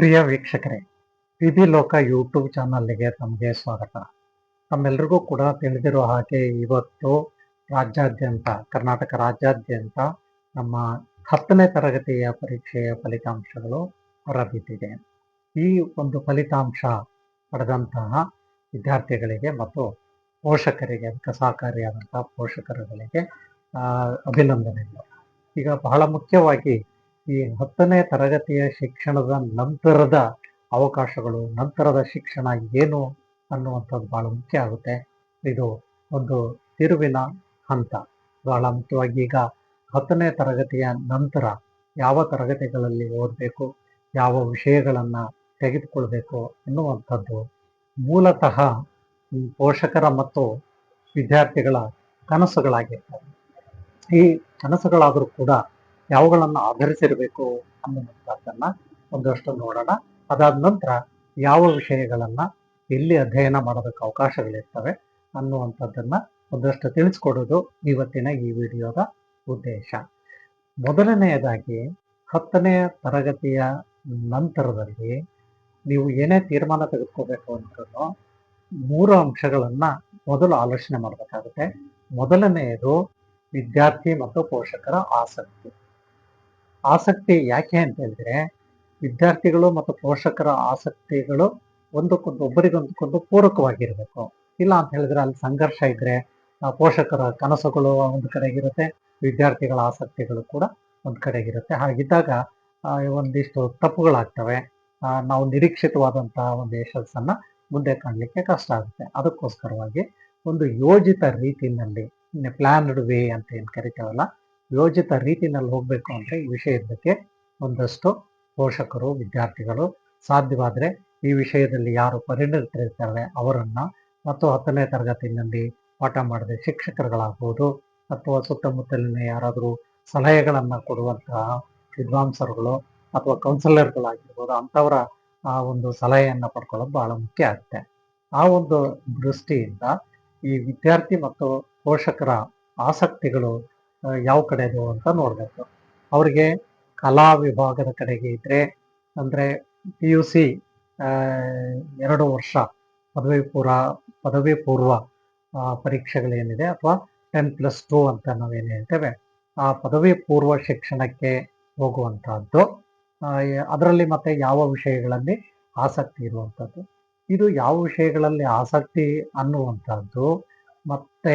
ಪ್ರಿಯ ವೀಕ್ಷಕರೇ ವಿಧಿ ಲೋಕ ಯೂಟ್ಯೂಬ್ ಚಾನಲ್ಗೆ ತಮಗೆ ಸ್ವಾಗತ. ತಮ್ಮೆಲ್ಲರಿಗೂ ಕೂಡ ತಿಳಿದಿರೋ ಹಾಗೆ ಇವತ್ತು ರಾಜ್ಯಾದ್ಯಂತ, ಕರ್ನಾಟಕ ರಾಜ್ಯಾದ್ಯಂತ ನಮ್ಮ ಹತ್ತನೇ ತರಗತಿಯ ಪರೀಕ್ಷೆಯ ಫಲಿತಾಂಶಗಳು ಹೊರಬಿದ್ದಿದೆ. ಈ ಒಂದು ಫಲಿತಾಂಶ ಪಡೆದಂತಹ ವಿದ್ಯಾರ್ಥಿಗಳಿಗೆ ಮತ್ತು ಪೋಷಕರಿಗೆ, ಅದಕ್ಕೆ ಸಹಕಾರಿಯಾದಂತಹ ಪೋಷಕರುಗಳಿಗೆ ಅಭಿನಂದನೆಗಳು. ಈಗ ಬಹಳ ಮುಖ್ಯವಾಗಿ ಈ ಹತ್ತನೇ ತರಗತಿಯ ಶಿಕ್ಷಣದ ನಂತರದ ಅವಕಾಶಗಳು, ನಂತರದ ಶಿಕ್ಷಣ ಏನು ಅನ್ನುವಂಥದ್ದು ಬಹಳ ಮುಖ್ಯ ಆಗುತ್ತೆ. ಇದು ಒಂದು ತಿರುವಿನ ಹಂತ. ಬಹಳ ಮುಖ್ಯವಾಗಿ ಈಗ ಹತ್ತನೇ ತರಗತಿಯ ನಂತರ ಯಾವ ತರಗತಿಗಳಲ್ಲಿ ಓದಬೇಕು, ಯಾವ ವಿಷಯಗಳನ್ನು ತೆಗೆದುಕೊಳ್ಬೇಕು ಅನ್ನುವಂಥದ್ದು ಮೂಲತಃ ಪೋಷಕರ ಮತ್ತು ವಿದ್ಯಾರ್ಥಿಗಳ ಕನಸುಗಳಾಗಿರ್ತವೆ. ಈ ಕನಸುಗಳಾದರೂ ಕೂಡ ಯಾವುಗಳನ್ನು ಆಧರಿಸಿರಬೇಕು ಅನ್ನುವಂಥದ್ದನ್ನ ಒಂದಷ್ಟು ನೋಡೋಣ. ಅದಾದ ನಂತರ ಯಾವ ವಿಷಯಗಳನ್ನ ಎಲ್ಲಿ ಅಧ್ಯಯನ ಮಾಡೋದಕ್ಕೆ ಅವಕಾಶಗಳಿರ್ತವೆ ಅನ್ನುವಂಥದ್ದನ್ನ ಒಂದಷ್ಟು ತಿಳಿಸ್ಕೊಡೋದು ಇವತ್ತಿನ ಈ ವಿಡಿಯೋದ ಉದ್ದೇಶ. ಮೊದಲನೆಯದಾಗಿ ಹತ್ತನೆಯ ತರಗತಿಯ ನಂತರದಲ್ಲಿ ನೀವು ಏನೇ ತೀರ್ಮಾನ ತೆಗೆದುಕೋಬೇಕು ಅಂದ್ರೂ ಮೂರು ಅಂಶಗಳನ್ನ ಮೊದಲು ಆಲೋಚನೆ ಮಾಡಬೇಕಾಗುತ್ತೆ. ಮೊದಲನೆಯದು ವಿದ್ಯಾರ್ಥಿ ಮತ್ತು ಪೋಷಕರ ಆಸಕ್ತಿ. ಆಸಕ್ತಿ ಯಾಕೆ ಅಂತ ಹೇಳಿದ್ರೆ, ವಿದ್ಯಾರ್ಥಿಗಳು ಮತ್ತು ಪೋಷಕರ ಆಸಕ್ತಿಗಳು ಒಂದಕ್ಕೊಂದು ಒಬ್ಬರಿಗೊಂದಕ್ಕೊಂದು ಪೂರಕವಾಗಿರಬೇಕು. ಇಲ್ಲ ಅಂತ ಹೇಳಿದ್ರೆ ಅಲ್ಲಿ ಸಂಘರ್ಷ ಇದ್ರೆ ಪೋಷಕರ ಕನಸುಗಳು ಒಂದು ಕಡೆಗಿರುತ್ತೆ, ವಿದ್ಯಾರ್ಥಿಗಳ ಆಸಕ್ತಿಗಳು ಕೂಡ ಒಂದು ಕಡೆಗಿರುತ್ತೆ. ಹಾಗಿದ್ದಾಗ ಒಂದಿಷ್ಟು ತಪ್ಪುಗಳಾಗ್ತವೆ. ನಾವು ನಿರೀಕ್ಷಿತವಾದಂತಹ ಒಂದು ಯಶಸ್ಸನ್ನ ಮುಂದೆ ಕಾಣಲಿಕ್ಕೆ ಕಷ್ಟ ಆಗುತ್ತೆ. ಅದಕ್ಕೋಸ್ಕರವಾಗಿ ಒಂದು ಯೋಜಿತ ರೀತಿಯಲ್ಲಿ ಪ್ಲಾನ್ಡ್ ವೇ ಅಂತ ಏನು ಕರಿತೇವಲ್ಲ ಯೋಜಿತ ರೀತಿನಲ್ಲಿ ಹೋಗ್ಬೇಕು ಅಂದರೆ ಈ ವಿಷಯದ ಬಗ್ಗೆ ಒಂದಷ್ಟು ಪೋಷಕರು, ವಿದ್ಯಾರ್ಥಿಗಳು ಸಾಧ್ಯವಾದರೆ ಈ ವಿಷಯದಲ್ಲಿ ಯಾರು ಪರಿಣಿತರಿರ್ತಾರೆ ಅವರನ್ನು ಮತ್ತು ಹತ್ತನೇ ತರಗತಿಯಲ್ಲಿ ಪಾಠ ಮಾಡಿದ ಶಿಕ್ಷಕರುಗಳಾಗ್ಬೋದು ಅಥವಾ ಸುತ್ತಮುತ್ತಲಿನ ಯಾರಾದರೂ ಸಲಹೆಗಳನ್ನು ಕೊಡುವಂತಹ ವಿದ್ವಾಂಸರುಗಳು ಅಥವಾ ಕೌನ್ಸಿಲರ್ಗಳಾಗಿರ್ಬೋದು ಅಂಥವರ ಆ ಒಂದು ಸಲಹೆಯನ್ನು ಪಡ್ಕೊಳ್ಳೋದು ಬಹಳ ಮುಖ್ಯ ಆಗುತ್ತೆ. ಆ ಒಂದು ದೃಷ್ಟಿಯಿಂದ ಈ ವಿದ್ಯಾರ್ಥಿ ಮತ್ತು ಪೋಷಕರ ಆಸಕ್ತಿಗಳು ಯಾವ ಕಡೆ ಇದಾವೆ ಅಂತ ನೋಡಬೇಕು. ಅವರಿಗೆ ಕಲಾ ವಿಭಾಗದ ಕಡೆಗೆ ಇದ್ರೆ, ಅಂದ್ರೆ ಪಿ ಯು ಸಿ ಎರಡು ವರ್ಷ ಪದವಿ ಪೂರ್ವ ಪದವಿ ಪೂರ್ವ ಪರೀಕ್ಷೆಗಳೇನಿದೆ, ಅಥವಾ ಟೆನ್ ಪ್ಲಸ್ ಟು ಅಂತ ನಾವೇನು ಹೇಳ್ತೇವೆ, ಆ ಪದವಿ ಪೂರ್ವ ಶಿಕ್ಷಣಕ್ಕೆ ಹೋಗುವಂತಹದ್ದು. ಅದರಲ್ಲಿ ಮತ್ತೆ ಯಾವ ವಿಷಯಗಳಲ್ಲಿ ಆಸಕ್ತಿ ಇರುವಂಥದ್ದು ಇದು ಯಾವ ವಿಷಯಗಳಲ್ಲಿ ಆಸಕ್ತಿ ಅನ್ನುವಂಥದ್ದು ಮತ್ತೆ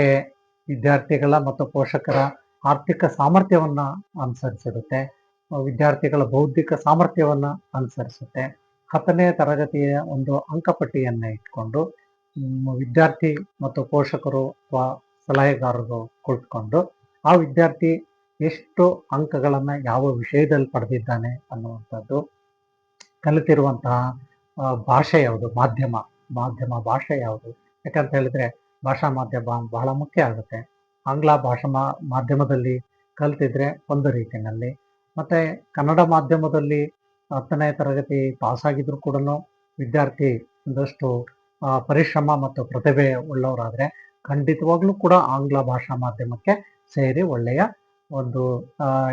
ವಿದ್ಯಾರ್ಥಿಗಳ ಮತ್ತು ಪೋಷಕರ ಆರ್ಥಿಕ ಸಾಮರ್ಥ್ಯವನ್ನ ಅನುಸರಿಸಿರುತ್ತೆ. ವಿದ್ಯಾರ್ಥಿಗಳ ಬೌದ್ಧಿಕ ಸಾಮರ್ಥ್ಯವನ್ನ ಅನುಸರಿಸುತ್ತೆ. ಹತ್ತನೇ ತರಗತಿಯ ಒಂದು ಅಂಕಪಟ್ಟಿಯನ್ನ ಇಟ್ಕೊಂಡು ವಿದ್ಯಾರ್ಥಿ ಮತ್ತು ಪೋಷಕರು ಅಥವಾ ಸಲಹೆಗಾರರು ಕುಳಿತುಕೊಂಡು, ಆ ವಿದ್ಯಾರ್ಥಿ ಎಷ್ಟು ಅಂಕಗಳನ್ನ ಯಾವ ವಿಷಯದಲ್ಲಿ ಪಡೆದಿದ್ದಾನೆ ಅನ್ನುವಂಥದ್ದು, ಕಲಿತಿರುವಂತಹ ಭಾಷೆ ಯಾವುದು? ಮಾಧ್ಯಮ ಮಾಧ್ಯಮ ಭಾಷೆ ಯಾವುದು? ಯಾಕಂತ ಹೇಳಿದ್ರೆ ಭಾಷಾ ಮಾಧ್ಯಮ ಬಹಳ ಮುಖ್ಯ ಆಗುತ್ತೆ. ಆಂಗ್ಲ ಭಾಷಾ ಮಾಧ್ಯಮದಲ್ಲಿ ಕಲ್ತಿದ್ರೆ ಒಂದು ರೀತಿಯಲ್ಲಿ. ಮತ್ತೆ ಕನ್ನಡ ಮಾಧ್ಯಮದಲ್ಲಿ ಹತ್ತನೇ ತರಗತಿ ಪಾಸ್ ಆಗಿದ್ರು ಕೂಡ ವಿದ್ಯಾರ್ಥಿ ಒಂದಷ್ಟು ಪರಿಶ್ರಮ ಮತ್ತು ಪ್ರತಿಭೆ ಉಳ್ಳವರಾದರೆ ಖಂಡಿತವಾಗ್ಲೂ ಕೂಡ ಆಂಗ್ಲ ಭಾಷಾ ಮಾಧ್ಯಮಕ್ಕೆ ಸೇರಿ ಒಳ್ಳೆಯ ಒಂದು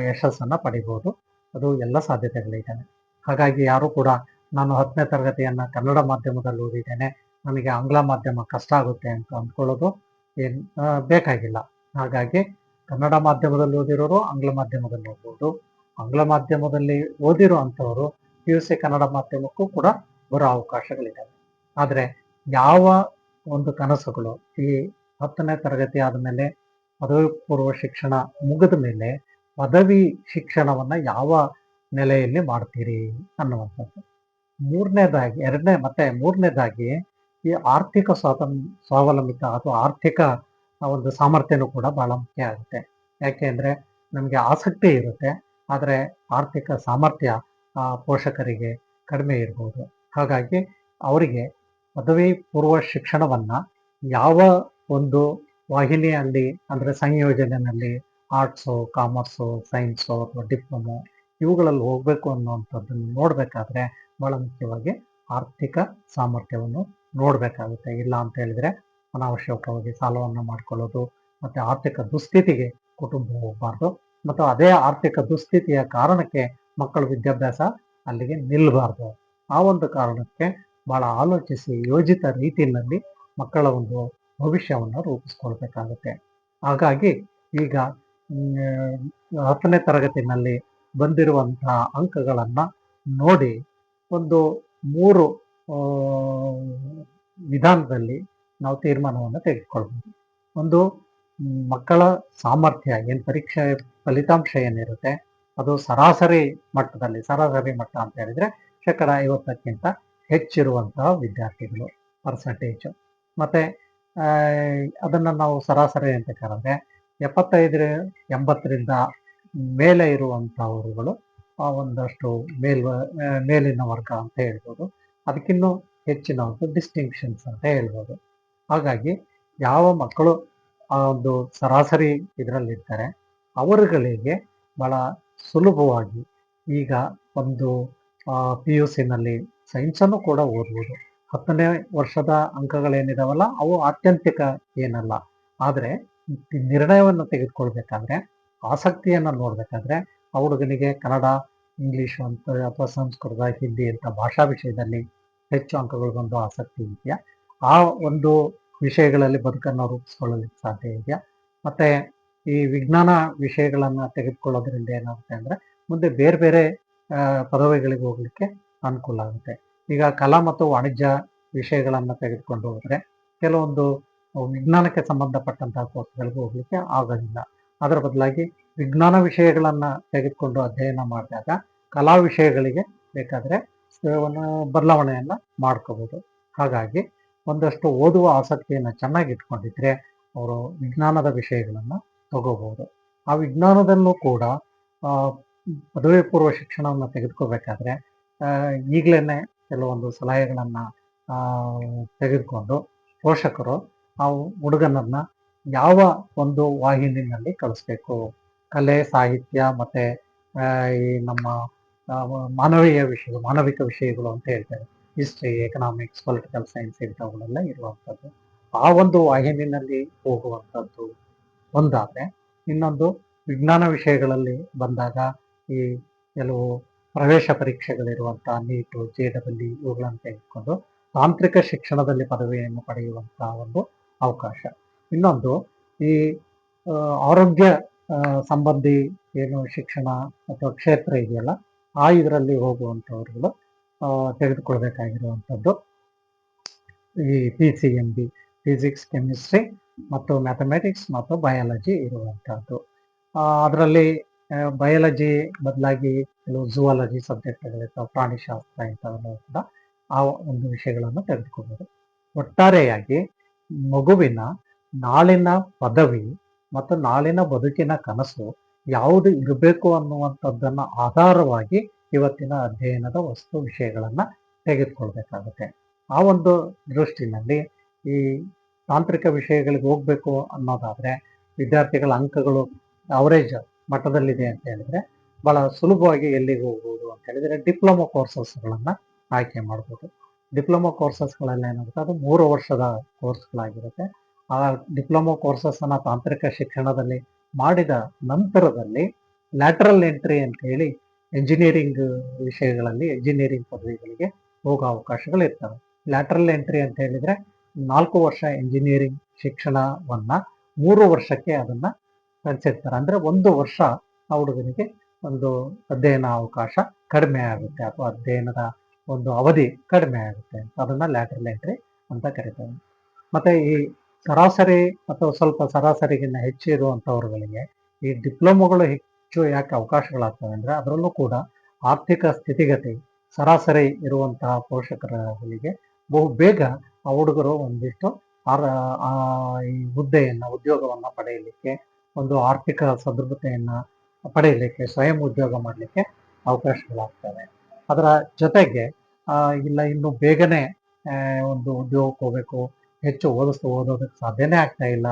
ಯಶಸ್ಸನ್ನು ಪಡಿಬಹುದು ಅದು ಎಲ್ಲ ಸಾಧ್ಯತೆಗಳಿದ್ದಾನೆ ಹಾಗಾಗಿ ಯಾರು ಕೂಡ ನಾನು ಹತ್ತನೇ ತರಗತಿಯನ್ನ ಕನ್ನಡ ಮಾಧ್ಯಮದಲ್ಲಿ ಓದಿದ್ದೇನೆ, ನನಗೆ ಆಂಗ್ಲ ಮಾಧ್ಯಮ ಕಷ್ಟ ಆಗುತ್ತೆ ಅಂತ ಅಂದ್ಕೊಳ್ಳೋದು ಏನು ಬೇಕಾಗಿಲ್ಲ. ಹಾಗಾಗಿ ಕನ್ನಡ ಮಾಧ್ಯಮದಲ್ಲಿ ಓದಿರೋರು ಆಂಗ್ಲ ಮಾಧ್ಯಮದಲ್ಲಿ ಓದ್ಬೋದು. ಆಂಗ್ಲ ಮಾಧ್ಯಮದಲ್ಲಿ ಓದಿರೋ ಅಂಥವರು ಪಿ ಯು ಸಿ ಕನ್ನಡ ಮಾಧ್ಯಮಕ್ಕೂ ಕೂಡ ಬರೋ ಅವಕಾಶಗಳಿದ್ದಾವೆ ಆದರೆ ಯಾವ ಒಂದು ಕನಸುಗಳು ಈ ಹತ್ತನೇ ತರಗತಿ ಆದಮೇಲೆ ಪದವಿ ಪೂರ್ವ ಶಿಕ್ಷಣ ಮುಗಿದ ಮೇಲೆ ಪದವಿ ಶಿಕ್ಷಣವನ್ನು ಯಾವ ನೆಲೆಯಲ್ಲಿ ಮಾಡ್ತೀರಿ ಅನ್ನುವಂಥದ್ದು. ಮೂರನೇದಾಗಿ, ಎರಡನೇ, ಮತ್ತೆ ಮೂರನೇದಾಗಿ ಈ ಆರ್ಥಿಕ ಸ್ವಾತಂ, ಸ್ವಾವಲಂಬಿತ ಅಥವಾ ಆರ್ಥಿಕ ಒಂದು ಸಾಮರ್ಥ್ಯನೂ ಕೂಡ ಬಹಳ ಮುಖ್ಯ ಆಗುತ್ತೆ. ಯಾಕೆ ಅಂದ್ರೆ ನಮಗೆ ಆಸಕ್ತಿ ಇರುತ್ತೆ, ಆದರೆ ಆರ್ಥಿಕ ಸಾಮರ್ಥ್ಯ ಪೋಷಕರಿಗೆ ಕಡಿಮೆ ಇರ್ಬೋದು. ಹಾಗಾಗಿ ಅವರಿಗೆ ಪದವಿ ಪೂರ್ವ ಶಿಕ್ಷಣವನ್ನ ಯಾವ ಒಂದು ವಾಹಿನಿಯಲ್ಲಿ ಅಂದ್ರೆ ಸಂಯೋಜನೆಯಲ್ಲಿ ಆರ್ಟ್ಸು, ಕಾಮರ್ಸು, ಸೈನ್ಸು ಅಥವಾ ಡಿಪ್ಲೊಮೊ ಇವುಗಳಲ್ಲಿ ಹೋಗ್ಬೇಕು ಅನ್ನುವಂಥದ್ದನ್ನು ನೋಡ್ಬೇಕಾದ್ರೆ ಬಹಳ ಮುಖ್ಯವಾಗಿ ಆರ್ಥಿಕ ಸಾಮರ್ಥ್ಯವನ್ನು ನೋಡ್ಬೇಕಾಗುತ್ತೆ. ಇಲ್ಲ ಅಂತ ಹೇಳಿದ್ರೆ ಅನಾವಶ್ಯಕವಾಗಿ ಸಾಲವನ್ನು ಮಾಡ್ಕೊಳ್ಳೋದು, ಮತ್ತೆ ಆರ್ಥಿಕ ದುಸ್ಥಿತಿಗೆ ಕುಟುಂಬ ಹೋಗಬಾರ್ದು, ಮತ್ತು ಅದೇ ಆರ್ಥಿಕ ದುಸ್ಥಿತಿಯ ಕಾರಣಕ್ಕೆ ಮಕ್ಕಳ ವಿದ್ಯಾಭ್ಯಾಸ ಅಲ್ಲಿಗೆ ನಿಲ್ಲಬಾರ್ದು ಆ ಒಂದು ಕಾರಣಕ್ಕೆ ಬಹಳ ಆಲೋಚಿಸಿ, ಯೋಜಿತ ರೀತಿಯಲ್ಲಿ ಮಕ್ಕಳ ಒಂದು ಭವಿಷ್ಯವನ್ನು ರೂಪಿಸ್ಕೊಳ್ಬೇಕಾಗುತ್ತೆ. ಹಾಗಾಗಿ ಈಗ ಹತ್ತನೇ ತರಗತಿನಲ್ಲಿ ಬಂದಿರುವಂತಹ ಅಂಕಗಳನ್ನು ನೋಡಿ, ಒಂದು ಮೂರು ವಿಧಾನದಲ್ಲಿ ನಾವು ತೀರ್ಮಾನವನ್ನು ತೆಗೆದುಕೊಳ್ಬೋದು. ಒಂದು ಮಕ್ಕಳ ಸಾಮರ್ಥ್ಯ ಏನು ಪರೀಕ್ಷೆ ಫಲಿತಾಂಶ ಏನಿರುತ್ತೆ, ಅದು ಸರಾಸರಿ ಮಟ್ಟದಲ್ಲಿ, ಸರಾಸರಿ ಮಟ್ಟ ಅಂತ ಹೇಳಿದ್ರೆ ಶೇಕಡ ಐವತ್ತಕ್ಕಿಂತ ಹೆಚ್ಚಿರುವಂತಹ ವಿದ್ಯಾರ್ಥಿಗಳು ಪರ್ಸೆಂಟೇಜು ಮತ್ತೆ ಅದನ್ನು ನಾವು ಸರಾಸರಿ ಅಂತ ಕರೆದ್ರೆ ಎಪ್ಪತ್ತೈದರ, ಎಂಬತ್ತರಿಂದ ಮೇಲೆ ಇರುವಂತಹವರುಗಳು ಒಂದಷ್ಟು ಮೇಲ್ ಮೇಲಿನ ವರ್ಗ ಅಂತ ಹೇಳ್ಬೋದು. ಅದಕ್ಕಿನ್ನೂ ಹೆಚ್ಚಿನವರು ಡಿಸ್ಟಿಂಕ್ಷನ್ಸ್ ಅಂತ ಹೇಳ್ಬೋದು. ಹಾಗಾಗಿ ಯಾವ ಮಕ್ಕಳು ಆ ಒಂದು ಸರಾಸರಿ ಇದರಲ್ಲಿರ್ತಾರೆ, ಅವರುಗಳಿಗೆ ಬಹಳ ಸುಲಭವಾಗಿ ಈಗ ಒಂದು ಪಿ ಯು ಸಿನಲ್ಲಿ ಸೈನ್ಸನ್ನು ಕೂಡ ಓದ್ಬೋದು. ಹತ್ತನೇ ವರ್ಷದ ಅಂಕಗಳೇನಿದಾವಲ್ಲ, ಅವು ಆತ್ಯಂತಿಕ ಏನಲ್ಲ. ಆದರೆ ನಿರ್ಣಯವನ್ನು ತೆಗೆದುಕೊಳ್ಬೇಕಾದ್ರೆ, ಆಸಕ್ತಿಯನ್ನು ನೋಡಬೇಕಾದ್ರೆ, ಅವರುಗಳಿಗೆ ಕನ್ನಡ ಇಂಗ್ಲಿಷ್ ಅಂತ, ಅಥವಾ ಸಂಸ್ಕೃತ, ಹಿಂದಿ ಅಂತ ಭಾಷಾ ವಿಷಯದಲ್ಲಿ ಹೆಚ್ಚು ಅಂಕಗಳು ಬಂದು ಆಸಕ್ತಿ ಇದೆಯಾ? ಆ ಒಂದು ವಿಷಯಗಳಲ್ಲಿ ಬದುಕನ್ನು ರೂಪಿಸ್ಕೊಳ್ಳೋದಕ್ಕೆ ಸಾಧ್ಯ ಇದೆಯಾ? ಮತ್ತೆ ಈ ವಿಜ್ಞಾನ ವಿಷಯಗಳನ್ನ ತೆಗೆದುಕೊಳ್ಳೋದ್ರಿಂದ ಏನಾಗುತ್ತೆ ಅಂದ್ರೆ ಮುಂದೆ ಬೇರೆ ಬೇರೆ ಪದವಿಗಳಿಗೆ ಹೋಗ್ಲಿಕ್ಕೆ ಅನುಕೂಲ ಆಗುತ್ತೆ. ಈಗ ಕಲಾ ಮತ್ತು ವಾಣಿಜ್ಯ ವಿಷಯಗಳನ್ನ ತೆಗೆದುಕೊಂಡು ಹೋದ್ರೆ ಕೆಲವೊಂದು ವಿಜ್ಞಾನಕ್ಕೆ ಸಂಬಂಧಪಟ್ಟಂತಹ ಕೋರ್ಸ್ಗಳಿಗೆ ಹೋಗ್ಲಿಕ್ಕೆ ಆಗೋದಿಲ್ಲ. ಅದರ ಬದಲಾಗಿ ವಿಜ್ಞಾನ ವಿಷಯಗಳನ್ನ ತೆಗೆದುಕೊಂಡು ಅಧ್ಯಯನ ಮಾಡಿದಾಗ ಕಲಾ ವಿಷಯಗಳಿಗೆ ಬೇಕಾದ್ರೆ ಬದಲಾವಣೆಯನ್ನ ಮಾಡ್ಕೋಬಹುದು ಹಾಗಾಗಿ ಒಂದಷ್ಟು ಓದುವ ಆಸಕ್ತಿಯನ್ನು ಚೆನ್ನಾಗಿ ಇಟ್ಕೊಂಡಿದ್ರೆ ಅವರು ವಿಜ್ಞಾನದ ವಿಷಯಗಳನ್ನು ತಗೋಬಹುದು ಆ ವಿಜ್ಞಾನದಲ್ಲೂ ಕೂಡ ಪದವಿ ಪೂರ್ವ ಶಿಕ್ಷಣವನ್ನು ತೆಗೆದುಕೋಬೇಕಾದ್ರೆ ಈಗಲೇ ಕೆಲವೊಂದು ಸಲಹೆಗಳನ್ನು ತೆಗೆದುಕೊಂಡು ಪೋಷಕರು ಆ ಹುಡುಗನನ್ನು ಯಾವ ಒಂದು ವಾಹಿನಿನಲ್ಲಿ ಕಳಿಸ್ಬೇಕು? ಕಲೆ, ಸಾಹಿತ್ಯ ಮತ್ತು ಈ ನಮ್ಮ ಮಾನವೀಯ ವಿಷಯ ಮಾನವಿಕ ವಿಷಯಗಳು ಅಂತ ಹೇಳ್ತಾರೆ. ಹಿಸ್ಟ್ರಿ ಎಕನಾಮಿಕ್ಸ್ ಪೊಲಿಟಿಕಲ್ ಸೈನ್ಸ್ ಇಂಥವುಗಳೆಲ್ಲ ಇರುವಂಥದ್ದು. ಆ ಒಂದು ವಾಹಿನಿನಲ್ಲಿ ಹೋಗುವಂಥದ್ದು ಒಂದಾದರೆ, ಇನ್ನೊಂದು ವಿಜ್ಞಾನ ವಿಷಯಗಳಲ್ಲಿ ಬಂದಾಗ ಈ ಕೆಲವು ಪ್ರವೇಶ ಪರೀಕ್ಷೆಗಳಿರುವಂಥ ನೀಟು, ಜೆ ಡಬಲ್ ಇವುಗಳನ್ನು ತೆಗೆದುಕೊಂಡು ತಾಂತ್ರಿಕ ಶಿಕ್ಷಣದಲ್ಲಿ ಪದವಿಯನ್ನು ಪಡೆಯುವಂಥ ಒಂದು ಅವಕಾಶ. ಇನ್ನೊಂದು ಈ ಆರೋಗ್ಯ ಸಂಬಂಧಿ ಏನು ಶಿಕ್ಷಣ ಅಥವಾ ಕ್ಷೇತ್ರ ಇದೆಯಲ್ಲ, ಆ ಇದರಲ್ಲಿ ಹೋಗುವಂಥವ್ರುಗಳು ತೆಗೆದುಕೊಳ್ಬೇಕಾಗಿರುವಂಥದ್ದು. ಈ P C M B physics chemistry ಮತ್ತು ಮ್ಯಾಥಮೆಟಿಕ್ಸ್ ಮತ್ತು ಬಯಾಲಜಿ ಇರುವಂಥದ್ದು. ಅದರಲ್ಲಿ ಬಯಾಲಜಿ ಬದಲಾಗಿ ಕೆಲವು ಜುವಾಲಜಿ ಸಬ್ಜೆಕ್ಟ್ಗಳಿರ್ತಾವೆ ಪ್ರಾಣಿಶಾಸ್ತ್ರ ಇಂಥವೆಲ್ಲ ಕೂಡ ಆ ಒಂದು ವಿಷಯಗಳನ್ನು ತೆಗೆದುಕೊಳ್ಬೋದು. ಒಟ್ಟಾರೆಯಾಗಿ ಮಗುವಿನ ನಾಳಿನ ಪದವಿ ಮತ್ತು ನಾಳಿನ ಬದುಕಿನ ಕನಸು ಯಾವುದು ಇರಬೇಕು ಅನ್ನುವಂಥದ್ದನ್ನು ಆಧಾರವಾಗಿ ಇವತ್ತಿನ ಅಧ್ಯಯನದ ವಸ್ತು ವಿಷಯಗಳನ್ನ ತೆಗೆದುಕೊಳ್ಬೇಕಾಗುತ್ತೆ. ಆ ಒಂದು ದೃಷ್ಟಿನಲ್ಲಿ ಈ ತಾಂತ್ರಿಕ ವಿಷಯಗಳಿಗೆ ಹೋಗ್ಬೇಕು ಅನ್ನೋದಾದ್ರೆ, ವಿದ್ಯಾರ್ಥಿಗಳ ಅಂಕಗಳು ಅವರೇಜ್ ಮಟ್ಟದಲ್ಲಿದೆ ಅಂತ ಹೇಳಿದ್ರೆ, ಬಹಳ ಸುಲಭವಾಗಿ ಎಲ್ಲಿಗೆ ಹೋಗ್ಬೋದು ಅಂತ ಹೇಳಿದ್ರೆ ಡಿಪ್ಲೊಮಾ ಕೋರ್ಸಸ್ಗಳನ್ನು ಆಯ್ಕೆ ಮಾಡ್ಬೋದು. ಡಿಪ್ಲೊಮಾ ಕೋರ್ಸಸ್ಗಳೆಲ್ಲ ಏನಾಗುತ್ತೆ, ಅದು ಮೂರು ವರ್ಷದ ಕೋರ್ಸ್ಗಳಾಗಿರುತ್ತೆ. ಆ ಡಿಪ್ಲೊಮಾ ಕೋರ್ಸಸ್ ಅನ್ನ ತಾಂತ್ರಿಕ ಶಿಕ್ಷಣದಲ್ಲಿ ಮಾಡಿದ ನಂತರದಲ್ಲಿ ಲ್ಯಾಟ್ರಲ್ ಎಂಟ್ರಿ ಅಂತ ಹೇಳಿ ಎಂಜಿನಿಯರಿಂಗ್ ವಿಷಯಗಳಲ್ಲಿ ಎಂಜಿನಿಯರಿಂಗ್ ಪದವಿಗಳಿಗೆ ಹೋಗೋ ಅವಕಾಶಗಳು ಇರ್ತವೆ. ಲ್ಯಾಟ್ರಲ್ ಎಂಟ್ರಿ ಅಂತ ಹೇಳಿದ್ರೆ, ನಾಲ್ಕು ವರ್ಷ ಎಂಜಿನಿಯರಿಂಗ್ ಶಿಕ್ಷಣವನ್ನ ಮೂರು ವರ್ಷಕ್ಕೆ ಅದನ್ನ ಕಲಿಸಿರ್ತಾರೆ. ಅಂದ್ರೆ ಒಂದು ವರ್ಷ ಆ ಹುಡುಗನಿಗೆ ಒಂದು ಅಧ್ಯಯನ ಅವಕಾಶ ಕಡಿಮೆ ಆಗುತ್ತೆ ಅಥವಾ ಅಧ್ಯಯನದ ಒಂದು ಅವಧಿ ಕಡಿಮೆ ಆಗುತ್ತೆ ಅದನ್ನ ಲ್ಯಾಟ್ರಲ್ ಎಂಟ್ರಿ ಅಂತ ಕರಿತಾರೆ. ಮತ್ತೆ ಈ ಸರಾಸರಿ ಅಥವಾ ಸ್ವಲ್ಪ ಸರಾಸರಿಗಿನ್ನ ಹೆಚ್ಚಿರುವಂತವ್ರುಗಳಿಗೆ ಈ ಡಿಪ್ಲೊಮೊಗಳು ಹೆಚ್ಚು ಯಾಕೆ ಅವಕಾಶಗಳಾಗ್ತವೆ ಅಂದ್ರೆ ಅದರಲ್ಲೂ ಕೂಡ ಆರ್ಥಿಕ ಸ್ಥಿತಿಗತಿ ಸರಾಸರಿ ಇರುವಂತಹ ಪೋಷಕರಿಗೆ ಬಹು ಬೇಗ ಆ ಹುಡುಗರು ಒಂದಿಷ್ಟು ಆ ಈ ಹುದ್ದೆಯನ್ನು, ಉದ್ಯೋಗವನ್ನ ಪಡೆಯಲಿಕ್ಕೆ, ಒಂದು ಆರ್ಥಿಕ ಸದೃಢತೆಯನ್ನು ಪಡೆಯಲಿಕ್ಕೆ, ಸ್ವಯಂ ಉದ್ಯೋಗ ಮಾಡಲಿಕ್ಕೆ ಅವಕಾಶಗಳಾಗ್ತವೆ. ಅದರ ಜೊತೆಗೆ ಇಲ್ಲ ಇನ್ನು ಬೇಗನೆ ಒಂದು ಉದ್ಯೋಗಕ್ಕೆ ಹೋಗಬೇಕು, ಹೆಚ್ಚು ಓದಿಸ್ ಓದೋದಕ್ಕೆ ಸಾಧ್ಯನೇ ಆಗ್ತಾ ಇಲ್ಲ,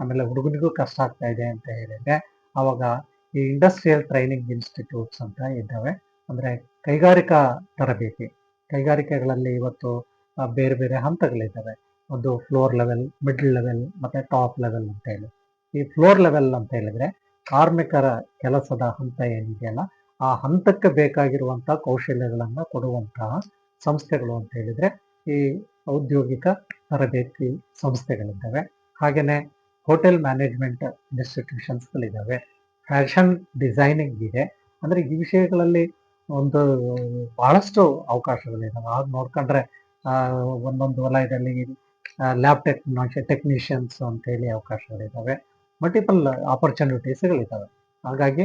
ಆಮೇಲೆ ಹುಡುಗನಿಗೂ ಕಷ್ಟ ಆಗ್ತಾ ಇದೆ ಅಂತ ಹೇಳಿದ್ರೆ, ಅವಾಗ ಈ ಇಂಡಸ್ಟ್ರಿಯಲ್ ಟ್ರೈನಿಂಗ್ ಇನ್ಸ್ಟಿಟ್ಯೂಟ್ಸ್ ಅಂತ ಇದ್ದಾವೆ. ಅಂದರೆ ಕೈಗಾರಿಕಾ ತರಬೇತಿ. ಕೈಗಾರಿಕೆಗಳಲ್ಲಿ ಇವತ್ತು ಬೇರೆ ಬೇರೆ ಹಂತಗಳಿದ್ದಾವೆ. ಒಂದು ಫ್ಲೋರ್ ಲೆವೆಲ್ ಮಿಡ್ಲ್ ಲೆವೆಲ್ ಮತ್ತು ಟಾಪ್ ಲೆವೆಲ್ ಅಂತ ಹೇಳಿ. ಈ ಫ್ಲೋರ್ ಲೆವೆಲ್ ಅಂತ ಹೇಳಿದ್ರೆ ಕಾರ್ಮಿಕರ ಕೆಲಸದ ಹಂತ ಏನಿದೆಯಲ್ಲ, ಆ ಹಂತಕ್ಕೆ ಬೇಕಾಗಿರುವಂತಹ ಕೌಶಲ್ಯಗಳನ್ನು ಕೊಡುವಂತಹ ಸಂಸ್ಥೆಗಳು ಅಂತ ಹೇಳಿದ್ರೆ ಈ ಔದ್ಯೋಗಿಕ ತರಬೇತಿ ಸಂಸ್ಥೆಗಳಿದ್ದಾವೆ. ಹಾಗೆಯೇ ಹೋಟೆಲ್ ಮ್ಯಾನೇಜ್ಮೆಂಟ್ ಇನ್ಸ್ಟಿಟ್ಯೂಷನ್ಸ್ಗಳಿದ್ದಾವೆ ಫ್ಯಾಷನ್ ಡಿಸೈನಿಂಗ್ ಇದೆ. ಅಂದ್ರೆ ಈ ವಿಷಯಗಳಲ್ಲಿ ಒಂದು ಬಹಳಷ್ಟು ಅವಕಾಶಗಳಿದ್ದಾವೆ ಆಗ ನೋಡ್ಕೊಂಡ್ರೆ ಒಂದೊಂದು ವಲಯದಲ್ಲಿ ಲ್ಯಾಬ್ ಟೆಕ್ನಾಲಜಿ ಟೆಕ್ನಿಷಿಯನ್ಸ್ ಅಂತ ಹೇಳಿ ಅವಕಾಶಗಳಿದ್ದಾವೆ ಮಲ್ಟಿಪಲ್ ಆಪರ್ಚುನಿಟೀಸ್ಗಳಿದ್ದಾವೆ ಹಾಗಾಗಿ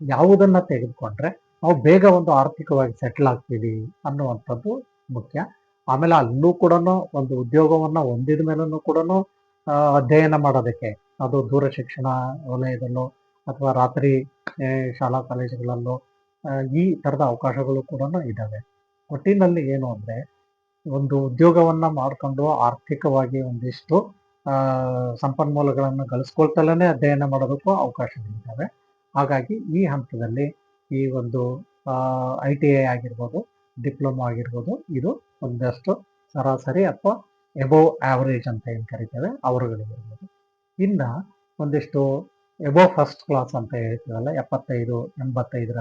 ಯಾವುದನ್ನ ತೆಗೆದುಕೊಂಡ್ರೆ, ನಾವು ಬೇಗ ಒಂದು ಆರ್ಥಿಕವಾಗಿ ಸೆಟ್ಲ್ ಆಗ್ತೀವಿ ಅನ್ನುವಂಥದ್ದು ಮುಖ್ಯ. ಆಮೇಲೆ ಅಲ್ಲೂ ಕೂಡ ಒಂದು ಉದ್ಯೋಗವನ್ನ ಹೊಂದಿದ ಮೇಲೂ ಕೂಡ ಅಧ್ಯಯನ ಮಾಡೋದಕ್ಕೆ, ಅದು ದೂರ ಶಿಕ್ಷಣ ವಲಯದಲ್ಲೋ ಅಥವಾ ರಾತ್ರಿ ಶಾಲಾ ಕಾಲೇಜುಗಳಲ್ಲೂ ಈ ಥರದ ಅವಕಾಶಗಳು ಕೂಡ ಇದ್ದಾವೆ ಒಟ್ಟಿನಲ್ಲಿ ಏನು ಅಂದರೆ, ಒಂದು ಉದ್ಯೋಗವನ್ನು ಮಾಡಿಕೊಂಡು ಆರ್ಥಿಕವಾಗಿ ಒಂದಿಷ್ಟು ಸಂಪನ್ಮೂಲಗಳನ್ನು ಗಳಿಸ್ಕೊಳ್ತಲೇ ಅಧ್ಯಯನ ಮಾಡೋದಕ್ಕೂ ಅವಕಾಶಗಳಿದ್ದಾವೆ ಹಾಗಾಗಿ ಈ ಹಂತದಲ್ಲಿ ಈ ಒಂದು ಐ ಟಿ ಐ ಆಗಿರ್ಬೋದು, ಡಿಪ್ಲೊಮಾ ಆಗಿರ್ಬೋದು, ಇದು ಒಂದಷ್ಟು ಸರಾಸರಿ ಅಥವಾ ಎಬೋವ್ ಆವರೇಜ್ ಅಂತ ಏನು ಕರಿತೇವೆ, ಅವರುಗಳಿಗಿರ್ಬೋದು. ಇನ್ನು ಒಂದಿಷ್ಟು ಎಬೋವ್ ಫಸ್ಟ್ ಕ್ಲಾಸ್ ಅಂತ ಹೇಳ್ತೀವಲ್ಲ, ಎಪ್ಪತ್ತೈದು, ಎಂಬತ್ತೈದರ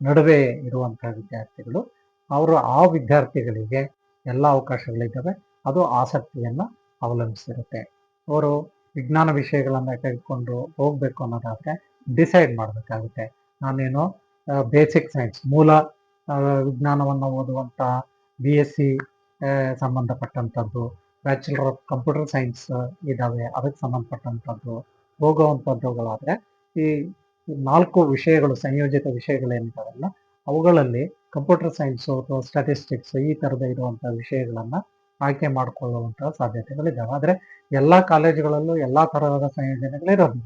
ನಡುವೆ ಇರುವಂತಹ ವಿದ್ಯಾರ್ಥಿಗಳು, ಅವರು ಆ ವಿದ್ಯಾರ್ಥಿಗಳಿಗೆ ಎಲ್ಲ ಅವಕಾಶಗಳಿದ್ದಾವೆ. ಅದು ಆಸಕ್ತಿಯನ್ನು ಅವಲಂಬಿಸಿರುತ್ತೆ. ಅವರು ವಿಜ್ಞಾನ ವಿಷಯಗಳನ್ನು ತೆಗೆದುಕೊಂಡು ಹೋಗಬೇಕು ಅನ್ನೋದಾದರೆ ಡಿಸೈಡ್ ಮಾಡಬೇಕಾಗುತ್ತೆ. ನಾನೇನು ಬೇಸಿಕ್ ಸೈನ್ಸ್ ಮೂಲ ವಿಜ್ಞಾನವನ್ನು ಓದುವಂಥ ಬಿ ಎಸ್ ಸಿ ಸಂಬಂಧಪಟ್ಟಂಥದ್ದು ಬ್ಯಾಚುಲರ್ ಆಫ್ ಕಂಪ್ಯೂಟರ್ ಸೈನ್ಸ್ ಇದಾವೆ, ಅದಕ್ಕೆ ಸಂಬಂಧಪಟ್ಟಂಥದ್ದು ಹೋಗುವಂಥದ್ದುಗಳಾದ್ರೆ ಈ ನಾಲ್ಕು ವಿಷಯಗಳು, ಸಂಯೋಜಿತ ವಿಷಯಗಳೇನಿದ್ದಾವಲ್ಲ ಅವುಗಳಲ್ಲಿ ಕಂಪ್ಯೂಟರ್ ಸೈನ್ಸ್ ಅಥವಾ ಸ್ಟಾಟಿಸ್ಟಿಕ್ಸ್ ಈ ತರದ ಇರುವಂಥ ವಿಷಯಗಳನ್ನು ಆಯ್ಕೆ ಮಾಡಿಕೊಳ್ಳುವಂಥ ಸಾಧ್ಯತೆಗಳಿದ್ದಾವೆ. ಆದ್ರೆ ಎಲ್ಲಾ ಕಾಲೇಜುಗಳಲ್ಲೂ ಎಲ್ಲಾ ತರಹದ ಸಂಯೋಜನೆಗಳಿರೋದು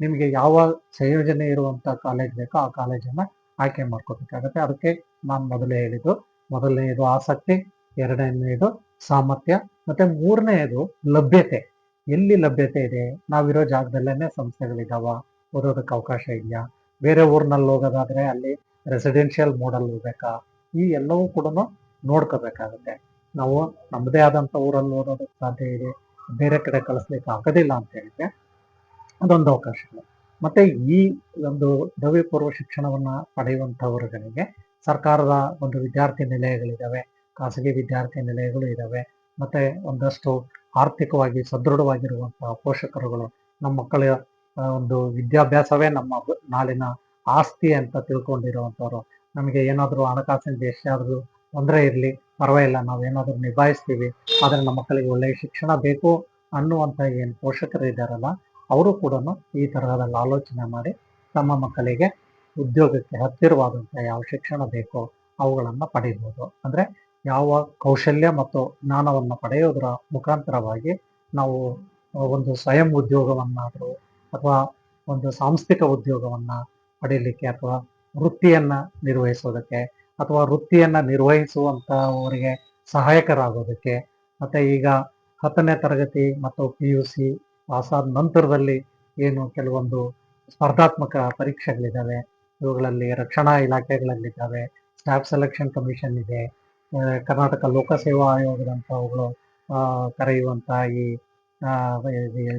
ನಿಮಗೆ ಯಾವ ಸಂಯೋಜನೆ ಇರುವಂಥ ಕಾಲೇಜ್ ಬೇಕೋ ಆ ಕಾಲೇಜನ್ನ ಆಯ್ಕೆ ಮಾಡ್ಕೋಬೇಕಾಗತ್ತೆ ಅದಕ್ಕೆ ನಾನು ಮೊದಲೇ ಹೇಳಿದ್ದು ಮೊದಲನೆಯದು ಆಸಕ್ತಿ ಎರಡನೆಯದು ಸಾಮರ್ಥ್ಯ, ಮತ್ತೆ ಮೂರನೆಯದು ಲಭ್ಯತೆ. ಎಲ್ಲಿ ಲಭ್ಯತೆ ಇದೆ? ನಾವಿರೋ ಜಾಗದಲ್ಲೇನೆ ಸಂಸ್ಥೆಗಳಿದಾವ, ಓದೋದಕ್ಕೆ ಅವಕಾಶ ಇದೆಯಾ? ಬೇರೆ ಊರ್ನಲ್ಲಿ ಹೋಗೋದಾದ್ರೆ ಅಲ್ಲಿ ರೆಸಿಡೆನ್ಷಿಯಲ್ ಮೋಡಲ್ ಹೋಗ್ಬೇಕಾ? ಈ ಎಲ್ಲವೂ ಕೂಡ ನೋಡ್ಕೋಬೇಕಾಗುತ್ತೆ. ನಾವು ನಮ್ಮದೇ ಆದಂತ ಊರಲ್ಲಿ ಓದೋದಕ್ಕೆ ಸಾಧ್ಯ ಇದೆ, ಬೇರೆ ಕಡೆ ಕಳಿಸ್ಲಿಕ್ಕೆ ಆಗೋದಿಲ್ಲ ಅಂತ ಹೇಳಿದ್ರೆ ಅದೊಂದು ಅವಕಾಶಗಳು ಮತ್ತೆ ಈ ಒಂದು ಪದವಿ ಪೂರ್ವ ಶಿಕ್ಷಣವನ್ನ ಪಡೆಯುವಂಥವರುಗಳಿಗೆ ಸರ್ಕಾರದ ಒಂದು ವಿದ್ಯಾರ್ಥಿ ನಿಲಯಗಳಿದಾವೆ, ಖಾಸಗಿ ವಿದ್ಯಾರ್ಥಿ ನಿಲಯಗಳು ಇದಾವೆ, ಮತ್ತೆ ಒಂದಷ್ಟು ಆರ್ಥಿಕವಾಗಿ ಸದೃಢವಾಗಿರುವಂತಹ ಪೋಷಕರುಗಳು ನಮ್ಮ ಮಕ್ಕಳ ಒಂದು ವಿದ್ಯಾಭ್ಯಾಸವೇ ನಮ್ಮ ನಾಳಿನ ಆಸ್ತಿ ಅಂತ ತಿಳ್ಕೊಂಡಿರುವಂಥವ್ರು ನಮಗೆ ಏನಾದರೂ ಹಣಕಾಸಿನ ಎಷ್ಟಾದ್ರೂ ತೊಂದರೆ ಇರಲಿ, ಪರವಾಗಿಲ್ಲ ಏನಾದರೂ ನಿಭಾಯಿಸ್ತೀವಿ, ಆದರೆ ನಮ್ಮ ಮಕ್ಕಳಿಗೆ ಒಳ್ಳೆಯ ಶಿಕ್ಷಣ ಬೇಕು ಅನ್ನುವಂತ ಏನು ಪೋಷಕರು ಇದ್ದಾರಲ್ಲ, ಅವರು ಕೂಡ ಈ ತರಹದ ಆಲೋಚನೆ ಮಾಡಿ ತಮ್ಮ ಮಕ್ಕಳಿಗೆ ಉದ್ಯೋಗಕ್ಕೆ ಹತ್ತಿರವಾದಂಥ ಯಾವ ಶಿಕ್ಷಣ ಬೇಕೋ ಅವುಗಳನ್ನು ಪಡೆಯಬಹುದು ಅಂದ್ರೆ ಯಾವ ಕೌಶಲ್ಯ ಮತ್ತು ಜ್ಞಾನವನ್ನು ಪಡೆಯೋದರ ಮುಖಾಂತರವಾಗಿ ನಾವು ಒಂದು ಸ್ವಯಂ ಉದ್ಯೋಗವನ್ನಾದರೂ ಅಥವಾ ಒಂದು ಸಾಂಸ್ಥಿಕ ಉದ್ಯೋಗವನ್ನ ಪಡೀಲಿಕ್ಕೆ ಅಥವಾ ವೃತ್ತಿಯನ್ನು ನಿರ್ವಹಿಸೋದಕ್ಕೆ ಅಥವಾ ವೃತ್ತಿಯನ್ನು ನಿರ್ವಹಿಸುವಂಥವರಿಗೆ ಸಹಾಯಕರಾಗೋದಕ್ಕೆ ಮತ್ತೆ ಈಗ ಹತ್ತನೇ ತರಗತಿ ಮತ್ತು ಪಿ ಯು ಸಿ ಪಾಸಾದ ನಂತರದಲ್ಲಿ ಏನು ಕೆಲವೊಂದು ಸ್ಪರ್ಧಾತ್ಮಕ ಪರೀಕ್ಷೆಗಳಿದ್ದಾವೆ, ಇವುಗಳಲ್ಲಿ ರಕ್ಷಣಾ ಇಲಾಖೆಗಳಲ್ಲಿದ್ದಾವೆ, ಸ್ಟಾಫ್ ಸೆಲೆಕ್ಷನ್ ಕಮಿಷನ್ ಇದೆ ಕರ್ನಾಟಕ ಲೋಕಸೇವಾ ಆಯೋಗದಂತವುಗಳು ಆ, ಕರೆಯುವಂತ ಈ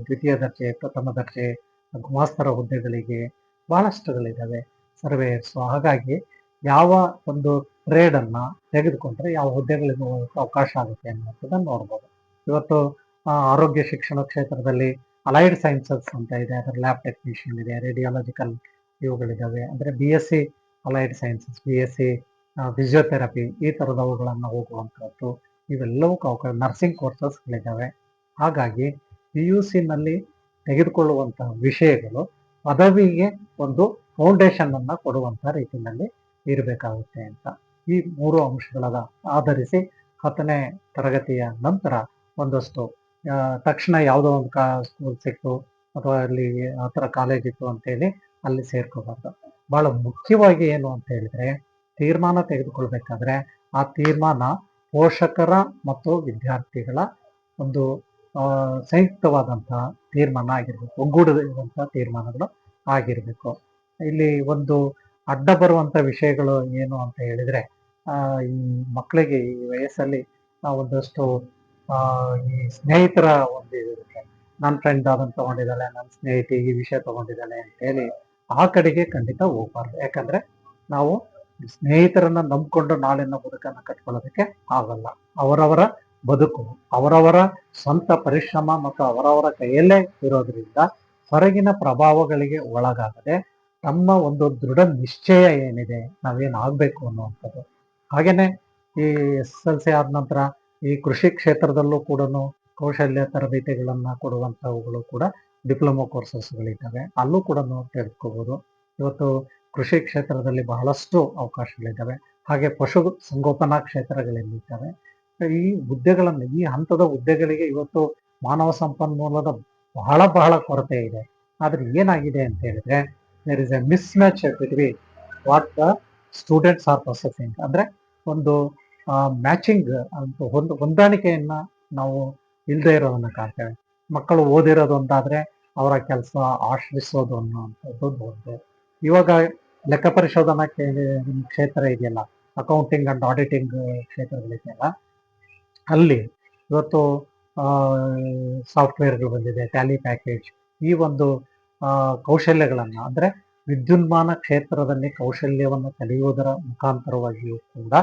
ದ್ವಿತೀಯ ದರ್ಜೆ ಪ್ರಥಮ ದರ್ಜೆ ಗುಮಾಸ್ತರ ಹುದ್ದೆಗಳಿಗೆ ಬಹಳಷ್ಟುಗಳಿದ್ದಾವೆ ಸೊ ಹಾಗಾಗಿ ಯಾವ ಒಂದು ಟ್ರೇಡ್ ಅನ್ನ ತೆಗೆದುಕೊಂಡ್ರೆ ಯಾವ ಹುದ್ದೆಗಳಿಗೆ ಅವಕಾಶ ಆಗುತ್ತೆ ಅನ್ನೋದನ್ನ ನೋಡ್ಬೋದು. ಇವತ್ತು ಆರೋಗ್ಯ ಶಿಕ್ಷಣ ಕ್ಷೇತ್ರದಲ್ಲಿ ಅಲೈಡ್ ಸೈನ್ಸಸ್ ಅಂತ ಇದೆ. ಅದರ ಲ್ಯಾಬ್ ಟೆಕ್ನಿಷಿಯನ್ ಇದೆ. ರೇಡಿಯಾಲಜಿಕಲ್ ಇವುಗಳಿದ್ದಾವೆ ಅಂದ್ರೆ B S C allied sciences B S C physiotherapy ಈ ಥರದವುಗಳನ್ನು ಹೋಗುವಂಥದ್ದು, ಇವೆಲ್ಲವೂ ಅವಕಾಶ ನರ್ಸಿಂಗ್ ಕೋರ್ಸಸ್ಗಳಿದ್ದಾವೆ ಹಾಗಾಗಿ ಪಿ ಯು ಸಿನಲ್ಲಿ ತೆಗೆದುಕೊಳ್ಳುವಂತಹ ವಿಷಯಗಳು ಪದವಿಗೆ ಒಂದು ಫೌಂಡೇಶನ್ ಅನ್ನ ಕೊಡುವಂತ ರೀತಿಯಲ್ಲಿ ಇರಬೇಕಾಗುತ್ತೆ ಅಂತ. ಈ ಮೂರು ಅಂಶಗಳ ಆಧರಿಸಿ ಹತ್ತನೇ ತರಗತಿಯ ನಂತರ ಒಂದಷ್ಟು ತಕ್ಷಣ ಯಾವುದೋ ಒಂದು ಕಾ ಸ್ಕೂಲ್ ಸಿಕ್ತು ಅಥವಾ ಅಲ್ಲಿ ಆ ಥರ ಕಾಲೇಜ್ ಇತ್ತು ಅಂತೇಳಿ ಅಲ್ಲಿ ಸೇರ್ಕೋಬಾರ್ದು. ಬಹಳ ಮುಖ್ಯವಾಗಿ ಏನು ಅಂತ ಹೇಳಿದ್ರೆ ತೀರ್ಮಾನ ತೆಗೆದುಕೊಳ್ಬೇಕಾದ್ರೆ ಆ ತೀರ್ಮಾನ ಪೋಷಕರ ಮತ್ತು ವಿದ್ಯಾರ್ಥಿಗಳ ಒಂದು ಸಂಯುಕ್ತವಾದಂತಹ ತೀರ್ಮಾನ ಆಗಿರ್ಬೇಕು ಒಗ್ಗೂಡಿರುವಂತಹ ತೀರ್ಮಾನಗಳು ಆಗಿರಬೇಕು. ಇಲ್ಲಿ ಒಂದು ಅಡ್ಡ ಬರುವಂತ ವಿಷಯಗಳು ಏನು ಅಂತ ಹೇಳಿದ್ರೆ ಈ ಮಕ್ಕಳಿಗೆ ಈ ವಯಸ್ಸಲ್ಲಿ ಒಂದಷ್ಟು ಈ ಸ್ನೇಹಿತರ ಒಂದು ಇರುತ್ತೆ. ನನ್ನ ಫ್ರೆಂಡ್ ಅದನ್ನು ತಗೊಂಡಿದ್ದಾಳೆ, ನನ್ನ ಸ್ನೇಹಿತೆ ಈ ವಿಷಯ ತಗೊಂಡಿದ್ದಾಳೆ ಅಂತ ಹೇಳಿ ಆ ಕಡೆಗೆ ಖಂಡಿತ ಹೋಗ್ಬಾರ್ದು. ಯಾಕಂದ್ರೆ ನಾವು ಸ್ನೇಹಿತರನ್ನ ನಂಬಿಕೊಂಡು ನಾಳಿನ ಬದುಕನ್ನು ಕಟ್ಕೊಳ್ಳೋದಕ್ಕೆ ಆಗಲ್ಲ. ಅವರವರ ಬದುಕು, ಅವರವರ ಸ್ವಂತ ಪರಿಶ್ರಮ ಮತ್ತು ಅವರವರ ಕೈಯಲ್ಲೇ ಇರೋದ್ರಿಂದ ಹೊರಗಿನ ಪ್ರಭಾವಗಳಿಗೆ ಒಳಗಾಗದೆ ತಮ್ಮ ಒಂದು ದೃಢ ನಿಶ್ಚಯ ಏನಿದೆ ನಾವೇನಾಗಬೇಕು ಅನ್ನುವಂಥದ್ದು. ಹಾಗೇನೆ ಈ ಎಸ್ ಎಲ್ ಸಿ ಆದ ನಂತರ ಈ ಕೃಷಿ ಕ್ಷೇತ್ರದಲ್ಲೂ ಕೂಡ ಕೌಶಲ್ಯ ತರಬೇತಿಗಳನ್ನ ಕೊಡುವಂತವುಗಳು ಕೂಡ ಡಿಪ್ಲೊಮಾ ಕೋರ್ಸಸ್ಗಳಿದ್ದಾವೆ. ಅಲ್ಲೂ ಕೂಡ ತೆಗೆದುಕೋಬಹುದು ಇವತ್ತು ಕೃಷಿ ಕ್ಷೇತ್ರದಲ್ಲಿ ಬಹಳಷ್ಟು ಅವಕಾಶಗಳಿದ್ದಾವೆ. ಹಾಗೆ ಪಶು ಸಂಗೋಪನಾ ಕ್ಷೇತ್ರಗಳಲ್ಲಿದ್ದಾವೆ. ಈ ಹುದ್ದೆಗಳನ್ನು, ಈ ಹಂತದ ಹುದ್ದೆಗಳಿಗೆ ಇವತ್ತು ಮಾನವ ಸಂಪನ್ಮೂಲದ ಬಹಳ ಬಹಳ ಕೊರತೆ ಇದೆ. ಆದರೆ ಏನಾಗಿದೆ ಅಂತ ಹೇಳಿದ್ರೆ there is a mismatch between what the students are processing ಅಂದ್ರೆ ಒಂದು ಮ್ಯಾಚಿಂಗ್ ಅಂತ ಒಂದು ಹೊಂದಾಣಿಕೆಯನ್ನ ನಾವು ಇಲ್ಲದೆ ಇರೋದನ್ನ ಕಾಣ್ತೇವೆ. ಮಕ್ಕಳು ಓದಿರೋದು ಒಂದಾದ್ರೆ ಅವರ ಕೆಲಸ ಆಶ್ರಯಿಸೋದು ಅನ್ನುವಂಥದ್ದು ಒಂದು ಇವಾಗ ಲೆಕ್ಕ ಪರಿಶೋಧನಾ ಕ್ಷೇತ್ರ ಇದೆಯಲ್ಲ ಅಕೌಂಟಿಂಗ್ ಅಂಡ್ ಆಡಿಟಿಂಗ್ ಕ್ಷೇತ್ರಗಳಿದೆಯಲ್ಲ ಅಲ್ಲಿ ಇವತ್ತು ಸಾಫ್ಟ್ವೇರ್ಗಳು ಬಂದಿದೆ ಟ್ಯಾಲಿ ಪ್ಯಾಕೇಜ್ ಈ ಒಂದು ಕೌಶಲ್ಯಗಳನ್ನು, ಅಂದರೆ ವಿದ್ಯುನ್ಮಾನ ಕ್ಷೇತ್ರದಲ್ಲಿ ಕೌಶಲ್ಯವನ್ನು ಕಲಿಯುವುದರ ಮುಖಾಂತರವಾಗಿಯೂ ಕೂಡ